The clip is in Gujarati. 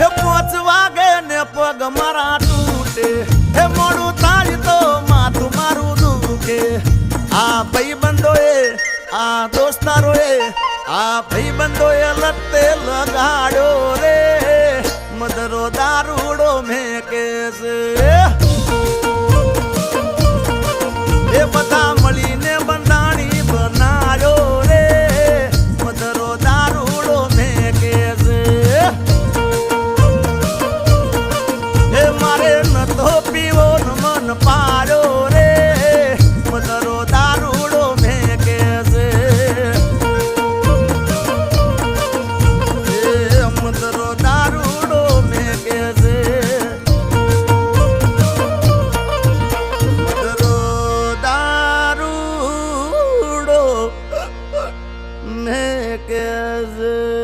હે પોચ વાગે ને પગ મારા તૂટે. હે મોડું થાય તો માથું મારું દુખે. આ ભાઈ બંધોએ આ એ આ ભાઈ બંધોએ લતે લગાડો રે. મદરો દારૂડો મેં કેસ મન પાડો રે. મદરો દારૂડો મેકે છે. મદરો દારૂડો મેકે છે. મદરો દારૂડો મેકે છે.